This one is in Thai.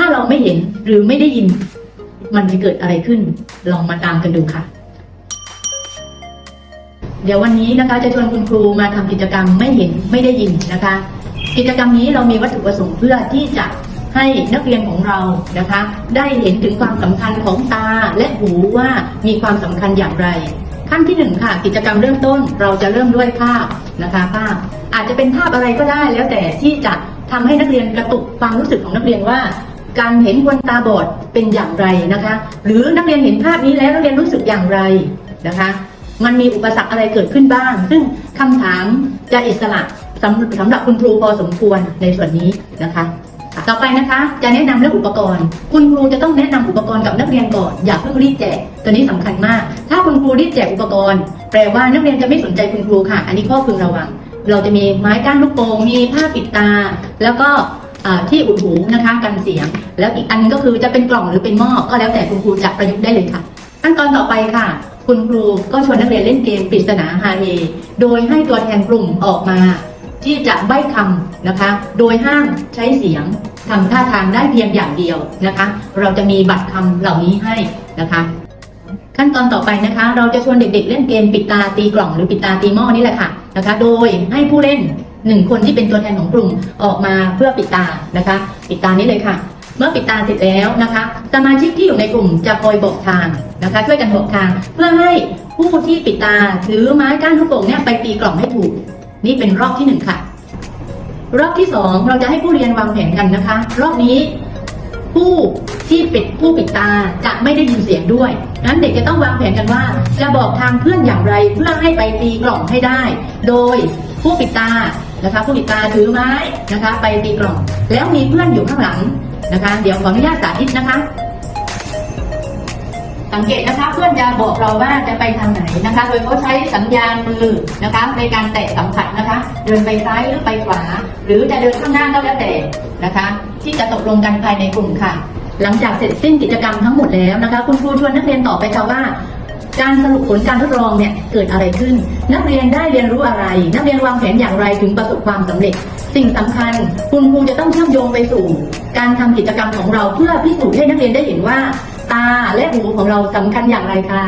ถ้าเราไม่เห็นหรือไม่ได้ยิน มันจะเกิดอะไรขึ้น ลองมาตามกันดูค่ะ เดี๋ยววันนี้นะคะจะชวนคุณครูมาทำกิจกรรมไม่เห็นไม่ได้ยินนะคะ กิจกรรมนี้เรามีวัตถุประสงค์เพื่อที่จะให้นักเรียนของเรานะคะ ได้เห็นถึงความสำคัญของตาและหูว่ามีความสำคัญอย่างไร ขั้นที่หนึ่งค่ะ กิจกรรมเริ่มต้นเราจะเริ่มด้วยภาพนะคะภาพอาจจะเป็นภาพอะไรก็ได้แล้วแต่ที่จะทำให้นักเรียนกระตุกความรู้สึกของนักเรียนว่า การเห็นคนตาบอดเป็นอย่างไรนะคะ หรือนักเรียนเห็นภาพนี้แล้วนักเรียนรู้สึกอย่างไรนะคะ มันมีอุปสรรคอะไรเกิดขึ้นบ้าง ซึ่งคำถามจะอิสระสำสำหรับคุณครูพอสมควรในส่วนนี้นะคะต่อไปนะคะจะแนะนำเรื่องอุปกรณ์ คุณครูจะต้องแนะนำอุปกรณ์กับนักเรียนก่อนอย่าเพิ่งรีบแจกตัวนี้สำคัญมาก ถ้าคุณครูรีบแจกอุปกรณ์ แปลว่านักเรียนจะไม่สนใจคุณครูค่ะ อันนี้ข้อพึงระวัง เราจะมีไม้ก้านลูกโป่งมีผ้าปิดตา แล้วก็ ที่อุดหูนะคะกันเสียง แล้วอีกอันนึงก็คือจะเป็นกล่องหรือเป็นหม้อก็แล้วแต่คุณครูจะประยุกต์ได้เลยค่ะ ขั้นตอนต่อไปค่ะ คุณครูก็ชวนนักเรียนเล่นเกมปริศนาฮาเฮโดยให้ตัวแทนกลุ่มออกมา ที่จะใบ้คำนะคะ โดยห้ามใช้เสียงทำท่าทางได้เพียงอย่างเดียวนะคะ เราจะมีบัตรคำเหล่านี้ให้นะคะขั้นตอนต่อไปนะคะ เราจะชวนเด็กๆ เล่นเกมปิดตาตีกล่องหรือปิดตาตีหม้อนี่แหละค่ะนะคะ โดยให้ผู้เล่น หนึ่งคนที่เป็นตัวแทนของกลุ่มออกมาเพื่อปิดตานะคะ ปิดตานี้เลยค่ะ เมื่อปิดตาเสร็จแล้วนะคะ สมาชิกที่อยู่ในกลุ่มจะคอยบอกทางนะคะ ช่วยกันบอกทาง เพื่อให้ผู้ที่ปิดตาถือไม้ก้านลูกโป่งเนี่ยไปตีกล่องให้ถูก นี่เป็นรอบที่หนึ่งค่ะ รอบที่สองเราจะให้ผู้เรียนวางแผนกันนะคะ รอบนี้ผู้ที่ปิดผู้ปิดตาจะไม่ได้ยินเสียงด้วยนั้นเด็กจะต้องวางแผนกันว่า จะบอกทางเพื่อนอย่างไรเพื่อให้ไปตีกล่องให้ได้ โดยผู้ปิดตา นะคะผู้ปิดตาถือไม้นะคะ ไปตีกล่อง แล้วมีเพื่อนอยู่ข้างหลังนะคะ เดี๋ยวขออนุญาตสาธิตนะคะ สังเกตนะคะเพื่อนจะบอกเราว่าจะไปทางไหนนะคะ โดยเขาใช้สัญญาณมือนะคะ ในการแตะสัมผัสนะคะ เดินไปซ้ายหรือไปขวา หรือจะเดินข้างหน้าก็แล้วแต่นะคะ ที่จะตกลงกันภายในกลุ่มค่ะ หลังจากเสร็จสิ้นกิจกรรมทั้งหมดแล้วนะคะ คุณครูชวนนักเรียนต่อไปค่ะว่า การสรุปผลการทดลองเนี่ยเกิดอะไรขึ้น นักเรียนได้เรียนรู้อะไร นักเรียนวางแผนอย่างไรถึงประสบความสำเร็จ สิ่งสำคัญ คุณครูจะต้องเชื่อมโยงไปสู่ การทำกิจกรรมของเราเพื่อพิสูจน์ให้นักเรียนได้เห็นว่า ตาและหูของเราสำคัญอย่างไรค่ะ